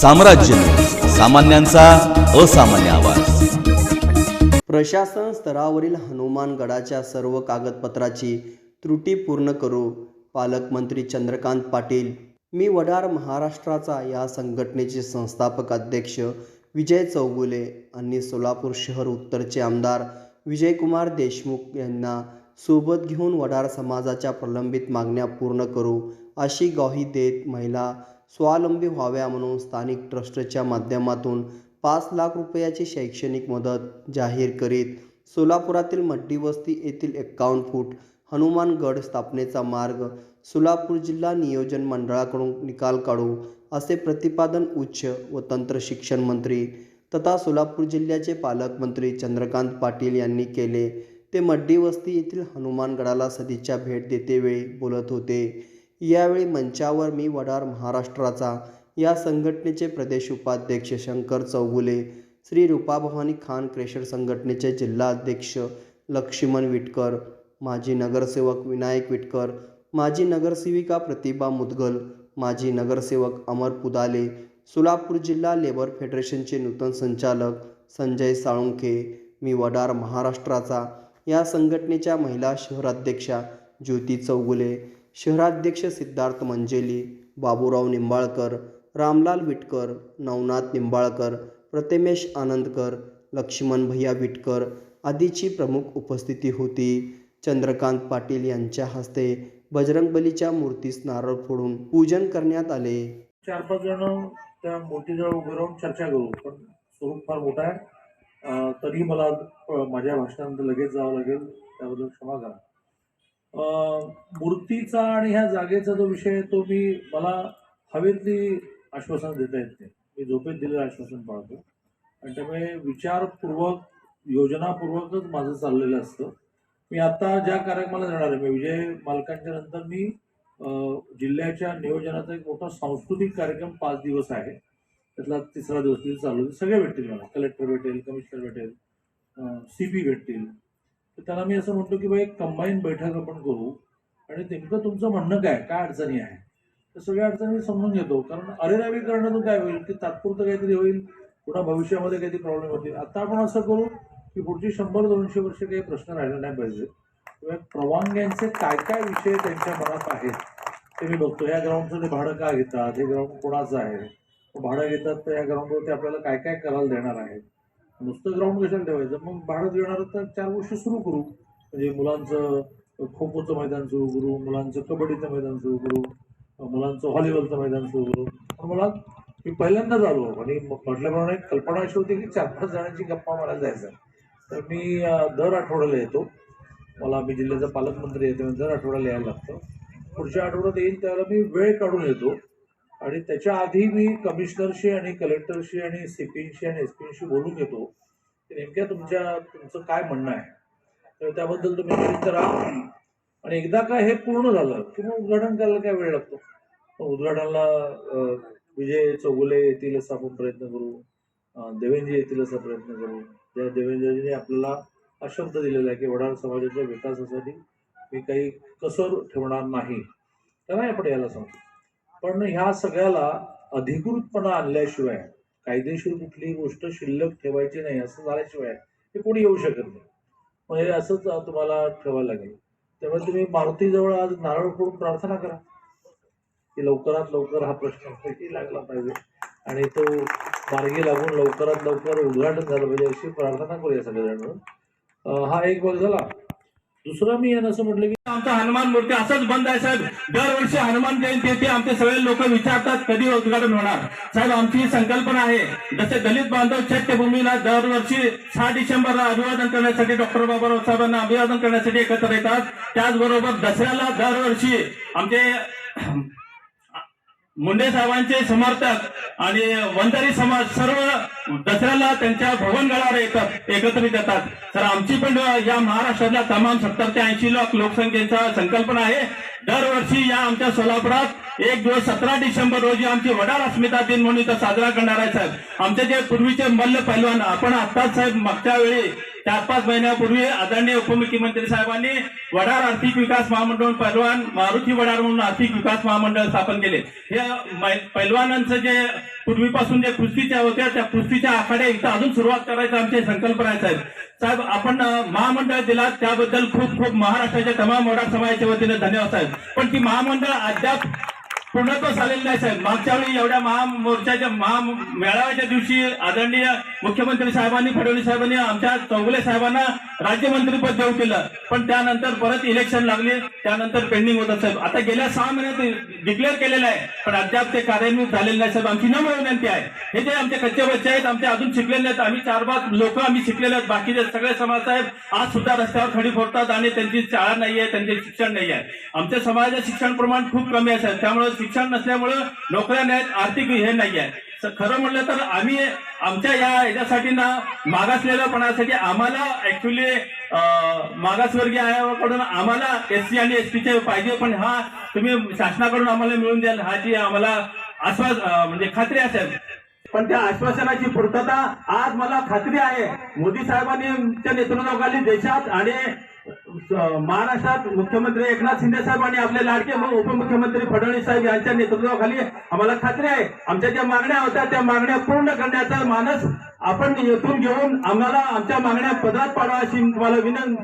साम्राज्य. सामान्यांचा असामान्य आवाज. प्रशासन स्तरावरील हनुमानगडाच्या सर्व कागदपत्राची त्रुटी पूर्ण करू पालकमंत्री चंद्रकांत पाटील मी वडार महाराष्ट्राचा या संघटनेचे संस्थापक अध्यक्ष विजय चौगुले आणि सोलापूर शहर उत्तरचे आमदार विजयकुमार देशमुख यांना सोबत घेऊन वडार समाजाच्या प्रलंबित मागण्या पूर्ण करू अशी ग्वाही देत महिला स्वावलंबी व्हाव्या म्हणून स्थानिक ट्रस्टच्या माध्यमातून पाच लाख रुपयाची शैक्षणिक मदत जाहीर करीत सोलापुरातील मड्डी वस्ती येथील एक्कावन्न फूट हनुमानगड स्थापनेचा मार्ग सोलापूर जिल्हा नियोजन मंडळाकडून निकाल काढू असे प्रतिपादन उच्च व तंत्र शिक्षण मंत्री तथा सोलापूर जिल्ह्याचे पालकमंत्री चंद्रकांत पाटील यांनी केले. ते मड्डी वस्ती येथील हनुमानगडाला सदिच्छा भेट देतेवेळी बोलत होते. यावेळी मंचावर मी वडार महाराष्ट्राचा या संघटनेचे प्रदेश उपाध्यक्ष शंकर चौगुले श्री रूपाभवानी खान क्रेशर संघटनेचे जिल्हा अध्यक्ष लक्ष्मण विटकर माजी नगरसेवक विनायक विटकर माजी नगरसेविका प्रतिभा मुदगल माजी नगरसेवक अमर पुदाले सोलापूर जिल्हा लेबर फेडरेशनचे नूतन संचालक संजय साळुंखे मी वडार महाराष्ट्राचा या संघटनेच्या महिला शहराध्यक्षा ज्योती चौगुले शहराध्यक्ष सिद्धार्थ मंजेली बाबूराव निंबाळकर रामलाल विटकर नवनाथ निंबाळकर प्रतिमेश आनंदकर लक्ष्मण भैया विटकर आदीची प्रमुख उपस्थिती होती. चंद्रकांत पाटील यांच्या हस्ते बजरंगबलीच्या मूर्तीस नारळ फोडून पूजन करण्यात आले. चार पाच जण त्या मूर्तीजवळ उभे राहून चर्चा करू पण स्वरूप फार मोठा आहे. तरी मला माझ्या भाषणानंतर लगेच जावं लागेल त्याबद्दल क्षमा करा. मूर्तीचा आणि ह्या जागेचा जो विषय आहे तो मी मला हवेतली आश्वासन देता येत नाही. मी झोपेत दिलेलं आश्वासन पाळतो. आणि त्यामुळे विचारपूर्वक योजनापूर्वकच माझं चाललेलं असतं. मी आता ज्या कार्यक्रमाला जाणार आहे मी विजय मालकांच्या नंतर मी जिल्ह्याच्या नियोजनाचा एक मोठा सांस्कृतिक कार्यक्रम पाच दिवस आहे. त्यातला तिसरा दिवस तिथे चालू आहे. सगळे भेटतील मला. कलेक्टर भेटेल कमिशनर भेटेल सी पी भेटतील. तर त्याला मी असं म्हणतो की बाई एक कंबाईन बैठक आपण करू. आणि नेमकं तुमचं म्हणणं काय? काय अडचणी आहे? तर सगळ्या अडचणी मी समजून घेतो. कारण अरेरावी करण्यातून काय होईल? की तात्पुरतं काहीतरी होईल. पुन्हा भविष्यामध्ये काहीतरी प्रॉब्लेम होतील. आता आपण असं करू की पुढची शंभर दोनशे वर्ष काही प्रश्न राहिले नाही पाहिजे. किंवा प्रवांग्यांचे काय काय विषय त्यांच्या मनात आहेत ते मी बघतो. या ग्राउंडचं ते भाडं का घेतात? हे ग्राउंड कोणाचं आहे? भाडं घेतात तर या ग्राउंडवर ते आपल्याला काय काय करायला देणार आहेत? नुसतं ग्राउंड कशाला ठेवायचं. मग भाडं येणार तर चार गोष्टी सुरू करू. म्हणजे मुलांचं खो खोचं मैदान सुरू करू मुलांचं कबड्डीचं मैदान सुरू करू मुलांचं व्हॉलीबॉलचं मैदान सुरू करू. पण मला मी पहिल्यांदाच आलो आणि म्हटल्याप्रमाणे कल्पना अशी होती की चार पाच जणांची गप्पा मला जायचं तर मी दर आठवड्याला येतो. मला मी जिल्ह्याचा पालकमंत्री आहे त्यामुळे दर आठवड्याला यायला लागतं. पुढच्या आठवड्यात येईल त्यावेळेला मी वेळ काढून येतो. आणि त्याच्या आधी मी कमिशनरशी आणि कलेक्टरशी आणि सीपींशी आणि एस पीशी बोलून घेतो की नेमक्या तुमच्या तुमचं काय म्हणणं आहे. तर त्याबद्दल तुम्ही निश्चित करा आणि एकदा का हे पूर्ण झालं की मग उद्घाटन करायला काय वेळ लागतो? मग उद्घाटनाला विजय चौगुले येतील असा आपण प्रयत्न करू. देवेंद्र येतील असा प्रयत्न करू. त्या देवेंद्रजीने आपल्याला हा शब्द दिलेला आहे की वडार समाजाच्या विकासासाठी मी काही कसर ठेवणार नाही. तर नाही आपण याला सांगतो पण ह्या सगळ्याला अधिकृतपणा आणल्याशिवाय कायदेशीर कुठलीही गोष्ट शिल्लक ठेवायची नाही असं झाल्याशिवाय ते कोणी येऊ शकत नाही. मग हे असंच तुम्हाला ठेवायला लागेल. त्यामुळे तुम्ही मारुतीजवळ आज नारळ फोडून प्रार्थना करा. की लवकरात लवकर हा प्रश्न लागला पाहिजे. आणि तो मार्गी लागून लवकरात लवकर उद्घाटन झालं पाहिजे अशी प्रार्थना करूया सगळेजण. हा एक भाग झाला. दुसरं मी यांना असं म्हटलं की आमचा हनुमान मूर्ती असंच बंद आहे साहेब. दरवर्षी हनुमान जयंती येते आमचे सगळे लोक विचारतात कधी उद्घाटन होणार. साहेब आमची ही संकल्पना आहे. जसे दलित बांधव चैत्यभूमीला दरवर्षी सहा डिसेंबरला अभिवादन करण्यासाठी डॉक्टर बाबाराव साहेबांना अभिवादन करण्यासाठी एकत्र येतात. त्याचबरोबर दसऱ्याला दरवर्षी आमचे मुंडे साहेबांचे समर्थक आणि वंजारी समाज सर्व दसऱ्याला त्यांच्या भवनगडावर येतात एकत्रित येतात. तर आमची पण या महाराष्ट्रातल्या तमाम सत्तर ते ऐंशी लाख लोकसंख्येचा संकल्पना आहे. दरवर्षी या आमच्या सोलापुरात एक दिवस सतरा डिसेंबर रोजी आमची वडार अस्मिता दिन म्हणून इथं साजरा करणार आहे साहेब. आमचे जे पूर्वीचे मल्ल पैलवान आपण आत्ताच साहेब मागच्या वेळी चार पाच महिन्यापूर्वी आदरणीय उपमुख्यमंत्री साहेबांनी वडार आर्थिक विकास महामंडळ पैलवान मारुती वडार म्हणून आर्थिक विकास महामंडळ स्थापन केले. हे मै- पैलवानांचं जे पूर्वीपासून जे कुस्तीच्या होत्या त्या कुस्तीच्या आखाड्या इथं अजून सुरुवात करायचं आमची संकल्पना आहे साहेब. साहेब आपण महामंडळ दिला त्याबद्दल खूप खूप महाराष्ट्राच्या तमाम मराठा समाजाच्या वतीने धन्यवाद साहेब. पण ती महामंडळ अद्याप पूर्णत्व झालेलं नाही साहेब. मागच्या वेळी एवढ्या महामोर्चाच्या महा मेळाव्याच्या दिवशी आदरणीय मुख्यमंत्री साहेबांनी फडणवीस साहेबांनी आमच्या चौगुले साहेबांना राज्यमंत्रीपद देऊ केलं. पण त्यानंतर परत इलेक्शन लागले त्यानंतर पेंडिंग होतं साहेब. आता गेल्या सहा महिन्यात डिक्लेअर केलेलं आहे पण अद्याप ते कार्यान्वित झालेलं नाही साहेब. आमची नम्र विनंती आहे. हे जे आमचे कच्चे बच्चे आहेत आमचे अजून शिकलेले आहेत आम्ही चार पाच लोक आम्ही शिकलेले आहेत. बाकीचे सगळे समाज साहेब आज सुद्धा रस्त्यावर खडी फोडतात आणि त्यांची शाळा नाही आहे त्यांचे शिक्षण नाही आहे. आमच्या समाजाचं शिक्षण प्रमाण खूप कमी आहे साहेब. त्यामुळे शिक्षण नसल्यामुळे नोकऱ्या नाहीत आर्थिक हे नाही आहे. खरं म्हटलं तर आम्ही आमच्या या याच्यासाठी ना मागासलेल्यापणासाठी आम्हाला ऍक्च्युली मागासवर्गीय आयोगाकडून आम्हाला एस सी आणि एस पाहिजे पण हा तुम्ही शासनाकडून आम्हाला मिळून द्याल हा जी आम्हाला आश्वास म्हणजे खात्री असेल पण त्या आश्वासनाची पूर्तता आज मला खात्री आहे. मोदी साहेबांनी नेतृत्वाखाली देशात आणि महाराष्ट्रात मुख्यमंत्री एकनाथ शिंदे साहेब आणि आपले लाडके उपमुख्यमंत्री फडणवीस साहेब यांच्या नेतृत्वाखाली आम्हाला खात्री आहे. आमच्या ज्या मागण्या होत्या त्या मागण्या पूर्ण करण्याचा मानस आपण येथून घेऊन आम्हाला आमच्या मागण्या पदरात पाडवा अशी मला विनंती